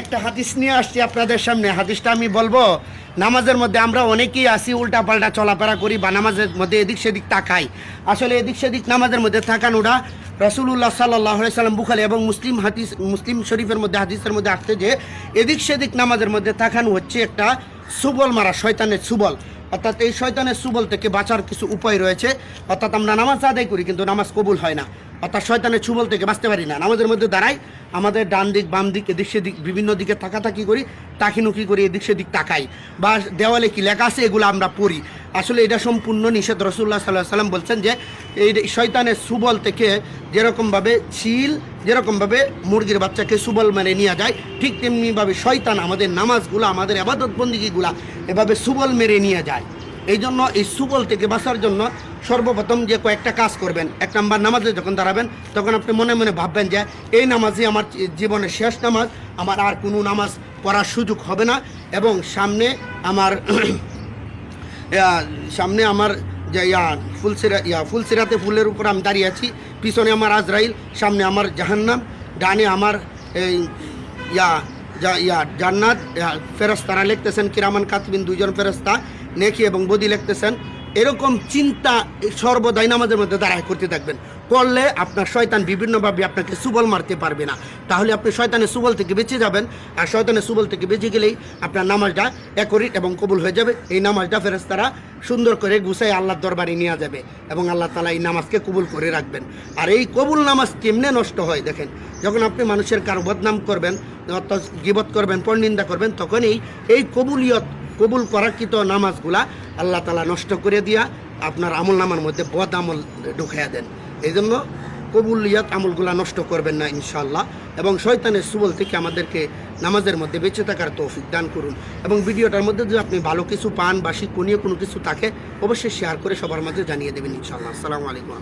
একটা হাদিস নিয়ে আসছি আপনাদের সামনে। হাদিসটা আমি বলব, নামাজের মধ্যে আমরা অনেকেই আসি উল্টা পাল্টা চলাফেরা করি বা নামাজের মধ্যে এদিক সেদিক তাকাই। আসলে এদিক সেদিক নামাজের মধ্যে তাকানোটা রসুল্লাহ সাল্লাহ সাল্লাম বুখারি এবং মুসলিম হাদিস, মুসলিম শরীফের মধ্যে, হাদিসের মধ্যে আসছে যে, এদিক সেদিক নামাজের মধ্যে তাকানো হচ্ছে একটা সুবল মারা, শয়তানের সুবল। অর্থাৎ এই শয়তানের সুবল থেকে বাঁচার কিছু উপায় রয়েছে। অর্থাৎ আমরা নামাজ আদায় করি, কিন্তু নামাজ কবুল হয় না। অর্থাৎ শয়তানের সুবল থেকে বাঁচতে পারি না। নামাজের মধ্যে দাঁড়াই আমাদের ডান দিক, বাম দিক, এদিক সেদিক, বিভিন্ন দিকে তাকাতাকি করি, তাকিনুকি করি, এদিক সেদিক তাকাই। বা দেওয়ালে কি লেখা আছে, এগুলো আমরা পড়ি। আসলে এটা সম্পূর্ণ নিষেধ। রসুল্লাহ সাল্লাহ সাল্লাম বলছেন যে, এই শয়তানের সুবল থেকে যেরকমভাবে ছিল যেরকমভাবে মুরগির বাচ্চাকে সুবল মেরে নিয়ে যায়, ঠিক তেমনিভাবে শয়তান আমাদের নামাজগুলো, আমাদের আবাদত বন্দিগিগুলা এভাবে সুবল মেরে নিয়ে যায়। এই জন্য এই সুবল থেকে বাঁচার জন্য সর্বপ্রথম যে কয়েকটা কাজ করবেন, এক নাম্বার নামাজে যখন দাঁড়াবেন, তখন আপনি মনে মনে ভাববেন যে, এই নামাজই আমার জীবনের শেষ নামাজ, আমার আর কোনো নামাজ পড়ার সুযোগ হবে না এবং সামনে আমার সামনে আমার যে ইয়া ফুলসিরা ইয়া ফুলসিরাতে ফুলের উপর আমি দাঁড়িয়ে আছি, পিছনে আমার আজরাইল, সামনে আমার জাহান্নাম, ডানে আমার এই ইয়া, যা, ইয়া, জান্নাত ফেরেশতারা লিখতেছেন, কিরামান কাতবিন দুজন ফেরস্তা নেকি এবং বদি লিখতেছেন এরকম চিন্তা সর্বদাই নামাজের মধ্যে দাঁড়ায় করতে থাকবেন। করলে আপনার শয়তান বিভিন্নভাবে আপনাকে সুবল মারতে পারবে না। তাহলে আপনি শয়তানের সুবল থেকে বেঁচে যাবেন আর শয়তানের সুবল থেকে বেঁচে গেলেই আপনার নামাজটা একরিট এবং কবুল হয়ে যাবে। এই নামাজটা ফেরেস্তারা সুন্দর করে গুছাই আল্লাহর দরবারে নিয়ে যাবে এবং আল্লাহ তালা এই নামাজকে কবুল করে রাখবেন। আর এই কবুল নামাজ কেমনে নষ্ট হয় দেখেন, যখন আপনি মানুষের কারও বদনাম করবেন গিবত করবেন, পরনিন্দা করবেন তখন এই এই কবুলিয়ত কবুল করাকৃত নামাজগুলা আল্লাহ তালা নষ্ট করে দিয়া আপনার আমল নামার মধ্যে বদ আমল ঢুকাইয়া দেন। এই জন্য কবুলিয়াত আমলগুলা নষ্ট করবেন না ইনশাল্লাহ এবং শয়তানের সুবল থেকে আমাদেরকে নামাজের মধ্যে বেঁচে থাকার তৌফিক দান করুন। এবং ভিডিওটার মধ্যে যদি আপনি ভালো কিছু পান বা শিক্ষণীয় কোনো কিছু থাকে, অবশ্যই শেয়ার করে সবার মাঝে জানিয়ে দেবেন ইনশাল্লাহ আসসালামু আলাইকুম।